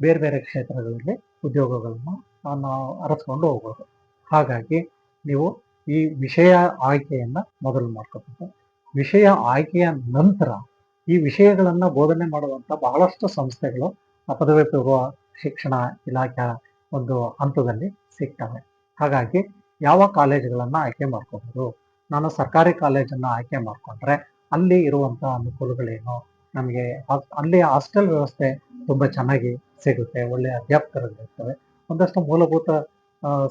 ಬೇರೆ ಬೇರೆ ಕ್ಷೇತ್ರಗಳಲ್ಲಿ ಉದ್ಯೋಗಗಳನ್ನು ನಾವು ಅರಸ್ಕೊಂಡು ಹೋಗ್ಬೋದು. ಹಾಗಾಗಿ ನೀವು ಈ ವಿಷಯ ಆಯ್ಕೆಯನ್ನು ಮೊದಲು ಮಾಡ್ಕೋಬೇಕು. ವಿಷಯ ಆಯ್ಕೆಯ ನಂತರ ಈ ವಿಷಯಗಳನ್ನು ಬೋಧನೆ ಮಾಡುವಂತ ಬಹಳಷ್ಟು ಸಂಸ್ಥೆಗಳು ಪದವಿ ಪೂರ್ವ ಶಿಕ್ಷಣ ಇಲಾಖೆ ಒಂದು ಹಂತದಲ್ಲಿ ಸಿಗ್ತವೆ. ಹಾಗಾಗಿ ಯಾವ ಕಾಲೇಜುಗಳನ್ನು ಆಯ್ಕೆ ಮಾಡ್ಕೋಬಹುದು ನಾನು ಸರ್ಕಾರಿ ಕಾಲೇಜನ್ನ ಆಯ್ಕೆ ಮಾಡಿಕೊಂಡ್ರೆ ಅಲ್ಲಿ ಇರುವಂಥ ಅನುಕೂಲಗಳೇನು? ನಮಗೆ ಅಲ್ಲಿ ಹಾಸ್ಟೆಲ್ ವ್ಯವಸ್ಥೆ ತುಂಬಾ ಚೆನ್ನಾಗಿ ಸಿಗುತ್ತೆ, ಒಳ್ಳೆಯ ಅಧ್ಯಾಪಕರಲ್ಲಿರ್ತವೆ ಒಂದಷ್ಟು ಮೂಲಭೂತ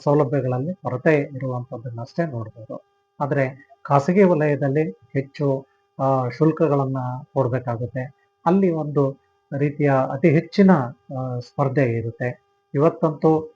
ಸೌಲಭ್ಯಗಳಲ್ಲಿ ಕೊರತೆ ಇರುವಂಥದ್ದನ್ನಷ್ಟೇ ನೋಡ್ಬೋದು. ಆದ್ರೆ ಖಾಸಗಿ ವಲಯದಲ್ಲಿ ಹೆಚ್ಚು ಶುಲ್ಕಗಳನ್ನು ಕೊಡಬೇಕಾಗುತ್ತೆ. ಅಲ್ಲಿ ಒಂದು ರೀತಿಯ ಅತಿ ಹೆಚ್ಚಿನ ಸ್ಪರ್ಧೆ ಇರುತ್ತೆ. ಇವತ್ತಂತೂ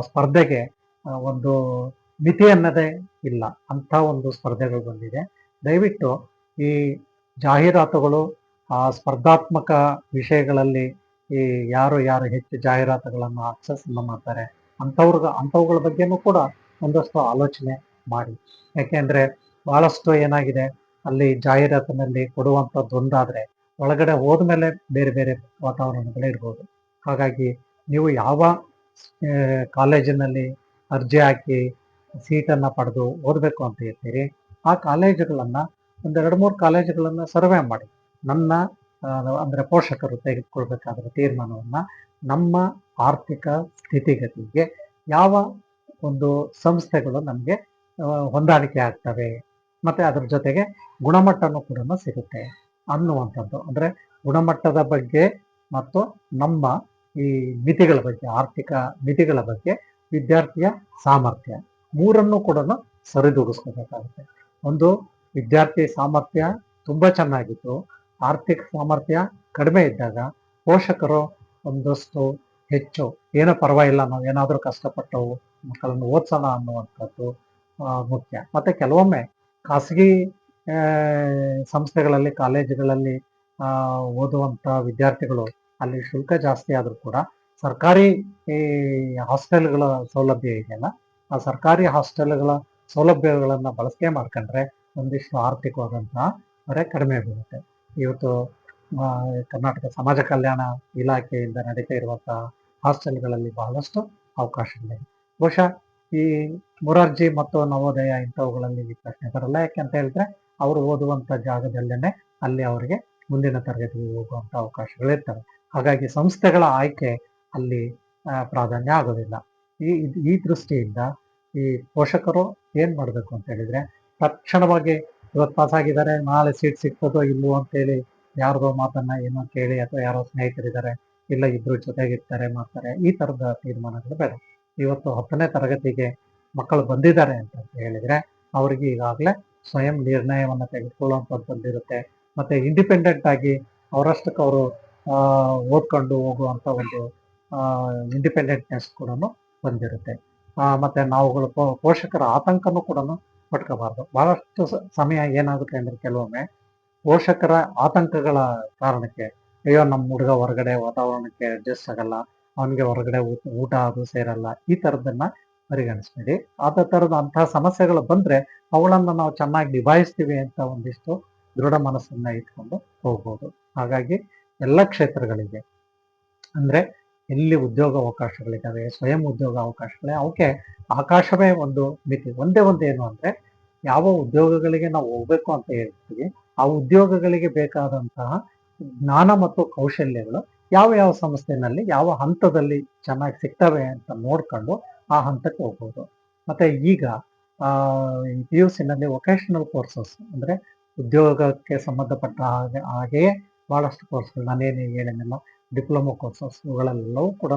ಸ್ಪರ್ಧೆಗೆ ಒಂದು ಮಿತಿ ಅನ್ನದೇ ಇಲ್ಲ. ಅಂಥ ಒಂದು ಸ್ಪರ್ಧೆಗಳು ಬಂದಿದೆ. ದಯವಿಟ್ಟು ಈ ಜಾಹೀರಾತುಗಳು, ಆ, ಸ್ಪರ್ಧಾತ್ಮಕ ವಿಷಯಗಳಲ್ಲಿ ಈ ಯಾರು ಯಾರು ಹೆಚ್ಚು ಜಾಹೀರಾತುಗಳನ್ನು ಅಕ್ಸೆಸ್ ಮಾಡ್ತಾರೆ. ಅಂಥವ್ರಿಗೆ, ಅಂಥವುಗಳ ಬಗ್ಗೆನೂ ಕೂಡ ಒಂದಷ್ಟು ಆಲೋಚನೆ ಮಾಡಿ. ಯಾಕೆಂದ್ರೆ ಭಾಳಷ್ಟು ಏನಾಗಿದೆ, ಅಲ್ಲಿ ಜಾಹೀರಾತಿನಲ್ಲಿ ಕೊಡುವಂಥದ್ದು ಒಂದಾದರೆ ಒಳಗಡೆ ಹೋದ್ಮೇಲೆ ಬೇರೆ ಬೇರೆ ವಾತಾವರಣಗಳು ಇರ್ಬೋದು. ಹಾಗಾಗಿ ನೀವು ಯಾವ ಕಾಲೇಜಿನಲ್ಲಿ ಅರ್ಜಿ ಹಾಕಿ ಸೀಟನ್ನು ಪಡೆದು ಓದಬೇಕು ಅಂತ ಹೇಳ್ತೀರಿ, ಆ ಕಾಲೇಜುಗಳನ್ನ ಒಂದೆರಡು ಮೂರು ಕಾಲೇಜುಗಳನ್ನ ಸರ್ವೆ ಮಾಡಿ. ನನ್ನ ಅಂದರೆ ಪೋಷಕರು ತೆಗೆದುಕೊಳ್ಬೇಕಾದ್ರೆ ತೀರ್ಮಾನವನ್ನು ನಮ್ಮ ಆರ್ಥಿಕ ಸ್ಥಿತಿಗತಿಗೆ ಯಾವ ಒಂದು ಸಂಸ್ಥೆಗಳು ನಮಗೆ ಹೊಂದಾಣಿಕೆ ಆಗ್ತವೆ. ಮತ್ತೆ ಅದ್ರ ಜೊತೆಗೆ ಗುಣಮಟ್ಟನೂ ಕೂಡ ಸಿಗುತ್ತೆ ಅನ್ನುವಂಥದ್ದು. ಅಂದ್ರೆ ಗುಣಮಟ್ಟದ ಬಗ್ಗೆ ಮತ್ತು ನಮ್ಮ ಈ ಮಿತಿಗಳ ಬಗ್ಗೆ, ಆರ್ಥಿಕ ಮಿತಿಗಳ ಬಗ್ಗೆ ವಿದ್ಯಾರ್ಥಿಯ ಸಾಮರ್ಥ್ಯ ಮೂರನ್ನು ಕೂಡ ಸರಿದೂಗಿಸ್ಕೋಬೇಕಾಗುತ್ತೆ. ಒಂದು, ವಿದ್ಯಾರ್ಥಿ ಸಾಮರ್ಥ್ಯ ತುಂಬಾ ಚೆನ್ನಾಗಿತ್ತು. ಆರ್ಥಿಕ ಸಾಮರ್ಥ್ಯ ಕಡಿಮೆ ಇದ್ದಾಗ ಪೋಷಕರು ಒಂದಷ್ಟು ಹೆಚ್ಚು, ಏನೋ ಪರವಾಗಿಲ್ಲ ನಾವು ಏನಾದರೂ ಕಷ್ಟಪಟ್ಟವು, ಮಕ್ಕಳನ್ನು ಓದ್ಸೋಣ ಅನ್ನುವಂಥದ್ದು ಮುಖ್ಯ. ಮತ್ತೆ ಕೆಲವೊಮ್ಮೆ ಖಾಸಗಿ ಸಂಸ್ಥೆಗಳಲ್ಲಿ, ಕಾಲೇಜುಗಳಲ್ಲಿ ಓದುವಂಥ ವಿದ್ಯಾರ್ಥಿಗಳು ಅಲ್ಲಿ ಶುಲ್ಕ ಜಾಸ್ತಿ ಆದರೂ ಕೂಡ ಸರ್ಕಾರಿ ಈ ಹಾಸ್ಟೆಲ್ಗಳ ಸೌಲಭ್ಯ ಇದೆಯಲ್ಲ, ಆ ಸರ್ಕಾರಿ ಹಾಸ್ಟೆಲ್ಗಳ ಸೌಲಭ್ಯಗಳನ್ನು ಬಳಕೆ ಮಾಡ್ಕೊಂಡ್ರೆ ಒಂದಿಷ್ಟು ಆರ್ಥಿಕವಾದಂತಹ ಹೊರೆ ಕಡಿಮೆ ಬೀಳುತ್ತೆ. ಇವತ್ತು ಕರ್ನಾಟಕ ಸಮಾಜ ಕಲ್ಯಾಣ ಇಲಾಖೆಯಿಂದ ನಡೀತಾ ಇರುವಂತಹ ಹಾಸ್ಟೆಲ್ಗಳಲ್ಲಿ ಬಹಳಷ್ಟು ಅವಕಾಶಗಳಿವೆ. ಬಹುಶಃ ಈ ಮುರಾರ್ಜಿ ಮತ್ತು ನವೋದಯ ಇಂಥವುಗಳಲ್ಲಿ ಪ್ರಶ್ನೆ ಬರಲ್ಲ ಯಾಕೆಂತ ಹೇಳಿದ್ರೆ ಅವರು ಓದುವಂತ ಜಾಗದಲ್ಲೇನೆ ಅಲ್ಲಿ ಅವರಿಗೆ ಮುಂದಿನ ತರಗತಿಗೆ ಹೋಗುವಂತ ಅವಕಾಶಗಳಿರ್ತವೆ. ಹಾಗಾಗಿ ಸಂಸ್ಥೆಗಳ ಆಯ್ಕೆ ಅಲ್ಲಿ ಪ್ರಾಧಾನ್ಯ ಆಗೋದಿಲ್ಲ. ಈ ಈ ದೃಷ್ಟಿಯಿಂದ ಈ ಪೋಷಕರು ಏನ್ ಮಾಡಬೇಕು ಅಂತ ಹೇಳಿದ್ರೆ ತಕ್ಷಣವಾಗಿ ಇವತ್ತು ಪಾಸ್ ಆಗಿದ್ದಾರೆ, ನಾಳೆ ಸೀಟ್ ಸಿಗ್ತದೋ ಇಲ್ವೋ ಅಂತೇಳಿ ಯಾರ್ದೋ ಮಾತನ್ನ ಏನೋ ಕೇಳಿ ಅಥವಾ ಯಾರೋ ಸ್ನೇಹಿತರಿದ್ದಾರೆ, ಇಲ್ಲ ಇಬ್ರು ಜೊತೆಗಿರ್ತಾರೆ, ಮಾಡ್ತಾರೆ, ಈ ತರದ ತೀರ್ಮಾನಗಳು ಬೇಡ. ಇವತ್ತು ಹತ್ತನೇ ತರಗತಿಗೆ ಮಕ್ಕಳು ಬಂದಿದ್ದಾರೆ ಅಂತ ಹೇಳಿದ್ರೆ ಅವರಿಗೆ ಈಗಾಗಲೇ ಸ್ವಯಂ ನಿರ್ಣಯವನ್ನು ತೆಗೆದುಕೊಳ್ಳುವಂಥದ್ದು ಬಂದಿರುತ್ತೆ ಮತ್ತೆ ಇಂಡಿಪೆಂಡೆಂಟ್ ಆಗಿ ಅವರಷ್ಟಕ್ಕೆ ಅವರು ಓದ್ಕೊಂಡು ಹೋಗುವಂಥ ಒಂದು ಇಂಡಿಪೆಂಡೆಂಟ್ನೆಸ್ ಕೂಡ ಬಂದಿರುತ್ತೆ. ಮತ್ತೆ ನಾವುಗಳು ಪೋಷಕರ ಆತಂಕನೂ ಕೂಡ ಪಟ್ಕೋಬಾರ್ದು. ಬಹಳಷ್ಟು ಸಮಯ ಏನಾಗುತ್ತೆ ಅಂದ್ರೆ ಕೆಲವೊಮ್ಮೆ ಪೋಷಕರ ಆತಂಕಗಳ ಕಾರಣಕ್ಕೆ, ಅಯ್ಯೋ ನಮ್ಮ ಹುಡುಗ ಹೊರಗಡೆ ವಾತಾವರಣಕ್ಕೆ ಅಡ್ಜಸ್ಟ್ ಆಗಲ್ಲ ಅವನಿಗೆ ಹೊರಗಡೆ ಊಟ ಅದು ಸೇರಲ್ಲ. ಈ ತರದನ್ನ ಪರಿಗಣಿಸ್ಬೇಡಿ. ಆದ ತರದ ಅಂತಹ ಸಮಸ್ಯೆಗಳು ಬಂದ್ರೆ ಅವಳನ್ನ ನಾವು ಚೆನ್ನಾಗಿ ನಿಭಾಯಿಸ್ತೀವಿ ಅಂತ ಒಂದಿಷ್ಟು ದೃಢ ಮನಸ್ಸನ್ನ ಇಟ್ಕೊಂಡು ಹೋಗ್ಬೋದು. ಹಾಗಾಗಿ ಎಲ್ಲ ಕ್ಷೇತ್ರಗಳಿಗೆ ಅಂದ್ರೆ ಎಲ್ಲಿ ಉದ್ಯೋಗ ಅವಕಾಶಗಳಿದ್ದಾವೆ ಸ್ವಯಂ ಉದ್ಯೋಗ ಅವಕಾಶಗಳೇ, ಅವಕ್ಕೆ ಆಕಾಶವೇ ಒಂದು ಮಿತಿ. ಒಂದೇ ಒಂದು ಏನು ಅಂದ್ರೆ ಯಾವ ಉದ್ಯೋಗಗಳಿಗೆ ನಾವು ಹೋಗ್ಬೇಕು ಅಂತ ಹೇಳ್ತೀವಿ, ಆ ಉದ್ಯೋಗಗಳಿಗೆ ಬೇಕಾದಂತಹ ಜ್ಞಾನ ಮತ್ತು ಕೌಶಲ್ಯಗಳು ಯಾವ ಯಾವ ಸಂಸ್ಥೆನಲ್ಲಿ ಯಾವ ಹಂತದಲ್ಲಿ ಚೆನ್ನಾಗಿ ಸಿಗ್ತವೆ ಅಂತ ನೋಡ್ಕೊಂಡು ಆ ಹಂತಕ್ಕೆ ಹೋಗ್ಬೋದು. ಮತ್ತೆ ಈಗ ಪಿ ಯು ಸಿನಲ್ಲಿ ವೊಕೇಶನಲ್ ಕೋರ್ಸಸ್ ಅಂದ್ರೆ ಉದ್ಯೋಗಕ್ಕೆ ಸಂಬಂಧಪಟ್ಟ ಹಾಗೆ, ಹಾಗೆಯೇ ಬಹಳಷ್ಟು ಕೋರ್ಸ್ಗಳು ನಾನೇನು ಹೇಳಿದ್ನಲ್ಲ ಡಿಪ್ಲೊಮೊ ಕೋರ್ಸಸ್ ಇವುಗಳೆಲ್ಲವೂ ಕೂಡ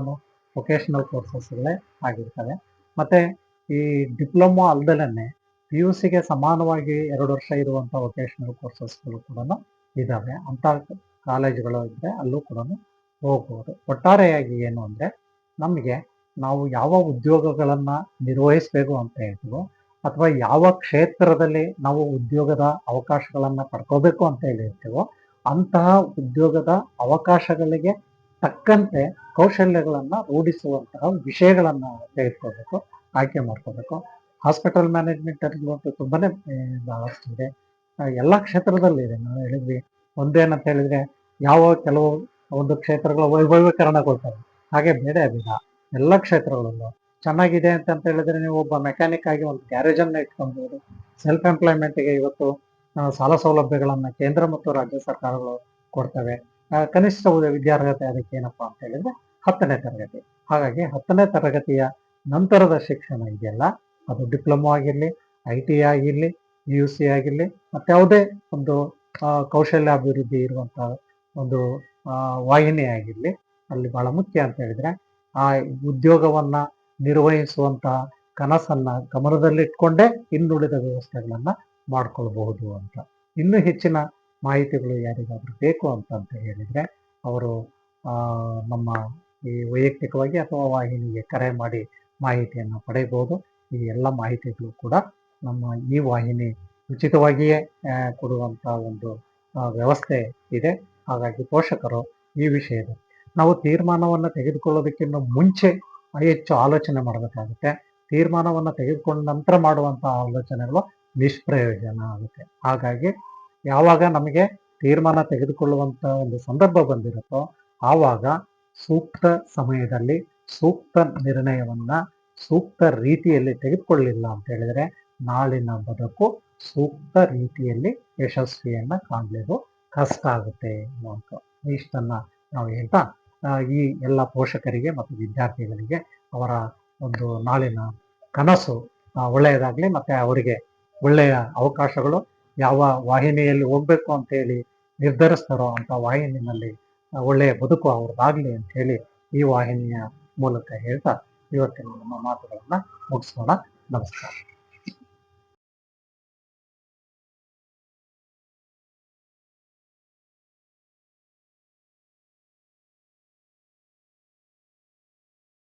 ವೊಕೇಶನಲ್ ಕೋರ್ಸಸ್ಗಳೇ ಆಗಿರ್ತವೆ. ಮತ್ತೆ ಈ ಡಿಪ್ಲೊಮೊ ಅಲ್ದಲೇ ಪಿ ಯು ಸಿಗೆ ಸಮಾನವಾಗಿ ಎರಡು ವರ್ಷ ಇರುವಂಥ ವೊಕೇಶನಲ್ ಕೋರ್ಸಸ್ಗಳು ಕೂಡ ಇದ್ದಾವೆ ಅಂಥ ಕಾಲೇಜುಗಳು ಇದ್ದರೆ ಅಲ್ಲೂ ಕೂಡ ಹೋಗ್ಬೋದು. ಒಟ್ಟಾರೆಯಾಗಿ ಏನು ಅಂದರೆ ನಮಗೆ ನಾವು ಯಾವ ಉದ್ಯೋಗಗಳನ್ನು ನಿರ್ವಹಿಸಬೇಕು ಅಂತ ಹೇಳ್ತೀವೋ ಅಥವಾ ಯಾವ ಕ್ಷೇತ್ರದಲ್ಲಿ ನಾವು ಉದ್ಯೋಗದ ಅವಕಾಶಗಳನ್ನು ಪಡ್ಕೋಬೇಕು ಅಂತ ಹೇಳಿರ್ತೀವೋ, ಅಂತಹ ಉದ್ಯೋಗದ ಅವಕಾಶಗಳಿಗೆ ತಕ್ಕಂತೆ ಕೌಶಲ್ಯಗಳನ್ನು ರೂಢಿಸುವಂತಹ ವಿಷಯಗಳನ್ನು ತೆಗೆದುಕೋಬೇಕು, ಆಯ್ಕೆ ಮಾಡ್ಕೋಬೇಕು. ಹಾಸ್ಪಿಟಲ್ ಮ್ಯಾನೇಜ್ಮೆಂಟ್ ಅಲ್ಲಿ ತುಂಬಾ ಬಹಳಷ್ಟು ಇದೆ ಎಲ್ಲ ಕ್ಷೇತ್ರದಲ್ಲಿದೆ. ನಾವು ಹೇಳಿದ್ವಿ, ಒಂದೇನಂತ ಹೇಳಿದ್ರೆ, ಯಾವ ಕೆಲವು ಒಂದು ಕ್ಷೇತ್ರಗಳ ವೈಭವೀಕರಣಗೊಳ್ತವೆ ಹಾಗೆ ಬೇಡ ಬೇಡ, ಎಲ್ಲ ಕ್ಷೇತ್ರಗಳಲ್ಲೂ. ಚೆನ್ನಾಗಿದೆ ಅಂತ ಅಂತ ಹೇಳಿದ್ರೆ ನೀವು ಒಬ್ಬ ಮೆಕ್ಯಾನಿಕ್ ಆಗಿ ಒಂದು ಗ್ಯಾರೇಜ್ ಅನ್ನ ಇಟ್ಕೊಬಹುದು ಸೆಲ್ಫ್ ಎಂಪ್ಲಾಯ್ಮೆಂಟ್ಗೆ ಇವತ್ತು ಸಾಲ ಸೌಲಭ್ಯಗಳನ್ನ ಕೇಂದ್ರ ಮತ್ತು ರಾಜ್ಯ ಸರ್ಕಾರಗಳು ಕೊಡ್ತವೆ. ಕನಿಷ್ಠ ವಿದ್ಯಾರ್ಹತೆ ಅದಕ್ಕೆ ಏನಪ್ಪಾ ಅಂತ ಹೇಳಿದ್ರೆ ಹತ್ತನೇ ತರಗತಿ. ಹಾಗಾಗಿ ಹತ್ತನೇ ತರಗತಿಯ ನಂತರದ ಶಿಕ್ಷಣ ಇದೆಯಲ್ಲ, ಅದು ಡಿಪ್ಲೊಮೊ ಆಗಿರಲಿ ಐ ಟಿ ಆಗಿರ್ಲಿ ಯು ಸಿ ಆಗಿರಲಿ, ಮತ್ತೆ ಯಾವುದೇ ಒಂದು ಕೌಶಲ್ಯ ಅಭಿವೃದ್ಧಿ ಇರುವಂತಹ ಒಂದು ವಾಹಿನಿ ಆಗಿರಲಿ, ಅಲ್ಲಿ ಬಹಳ ಮುಖ್ಯ ಅಂತ ಹೇಳಿದ್ರೆ, ಆ ಉದ್ಯೋಗವನ್ನ ನಿರ್ವಹಿಸುವಂತಹ ಕನಸನ್ನ ಗಮನದಲ್ಲಿಟ್ಕೊಂಡೇ ಇನ್ನುಳಿದ ವ್ಯವಸ್ಥೆಗಳನ್ನ ಮಾಡ್ಕೊಳ್ಬಹುದು ಅಂತ. ಇನ್ನೂ ಹೆಚ್ಚಿನ ಮಾಹಿತಿಗಳು ಯಾರಿಗಾದ್ರೂ ಬೇಕು ಅಂತ ಅಂತ ಹೇಳಿದ್ರೆ, ಅವರು ನಮ್ಮ ಈ ವೈಯಕ್ತಿಕವಾಗಿ ಅಥವಾ ವಾಹಿನಿಗೆ ಕರೆ ಮಾಡಿ ಮಾಹಿತಿಯನ್ನು ಪಡೆಯಬಹುದು. ಈ ಎಲ್ಲ ಮಾಹಿತಿಗಳು ಕೂಡ ನಮ್ಮ ಈ ವಾಹಿನಿ ಉಚಿತವಾಗಿಯೇ ಕೊಡುವಂತ ಒಂದು ವ್ಯವಸ್ಥೆ ಇದೆ. ಹಾಗಾಗಿ ಪೋಷಕರು ಈ ವಿಷಯದ ನಾವು ತೀರ್ಮಾನವನ್ನು ತೆಗೆದುಕೊಳ್ಳೋದಕ್ಕಿಂತ ಮುಂಚೆ ಹೆಚ್ಚು ಆಲೋಚನೆ ಮಾಡಬೇಕಾಗುತ್ತೆ. ತೀರ್ಮಾನವನ್ನು ತೆಗೆದುಕೊಂಡ ನಂತರ ಮಾಡುವಂಥ ಆಲೋಚನೆಗಳು ನಿಷ್ಪ್ರಯೋಜನ ಆಗುತ್ತೆ. ಹಾಗಾಗಿ ಯಾವಾಗ ನಮಗೆ ತೀರ್ಮಾನ ತೆಗೆದುಕೊಳ್ಳುವಂಥ ಒಂದು ಸಂದರ್ಭ ಬಂದಿರುತ್ತೋ ಆವಾಗ ಸೂಕ್ತ ಸಮಯದಲ್ಲಿ ಸೂಕ್ತ ನಿರ್ಣಯವನ್ನ ಸೂಕ್ತ ರೀತಿಯಲ್ಲಿ ತೆಗೆದುಕೊಳ್ಳಿಲ್ಲ ಅಂತ ಹೇಳಿದ್ರೆ ನಾಳಿನ ಬದುಕು ಸೂಕ್ತ ರೀತಿಯಲ್ಲಿ ಯಶಸ್ವಿಯನ್ನ ಕಾಣಲಿದ್ದು ಕಷ್ಟ ಆಗುತ್ತೆ ಅನ್ನುವಂಥ ಇಷ್ಟನ್ನ ನಾವು ಹೇಳ್ತಾ ಈ ಎಲ್ಲ ಪೋಷಕರಿಗೆ ಮತ್ತು ವಿದ್ಯಾರ್ಥಿಗಳಿಗೆ ಅವರ ಒಂದು ನಾಳಿನ ಕನಸು ಒಳ್ಳೆಯದಾಗಲಿ ಮತ್ತೆ ಅವರಿಗೆ ಒಳ್ಳೆಯ ಅವಕಾಶಗಳು ಯಾವ ವಾಹಿನಿಯಲ್ಲಿ ಹೋಗ್ಬೇಕು ಅಂತ ಹೇಳಿ ನಿರ್ಧರಿಸ್ತಾರೋ ಅಂಥ ವಾಹಿನಿಯಲ್ಲಿ ಒಳ್ಳೆಯ ಬದುಕು ಅವ್ರದ್ದಾಗ್ಲಿ ಅಂತ ಹೇಳಿ ಈ ವಾಹಿನಿಯ ಮೂಲಕ ಹೇಳ್ತಾ ಇವತ್ತಿನ ನಮ್ಮ ಮಾತುಗಳನ್ನು ಮುಗಿಸೋಣ ನಮಸ್ಕಾರ.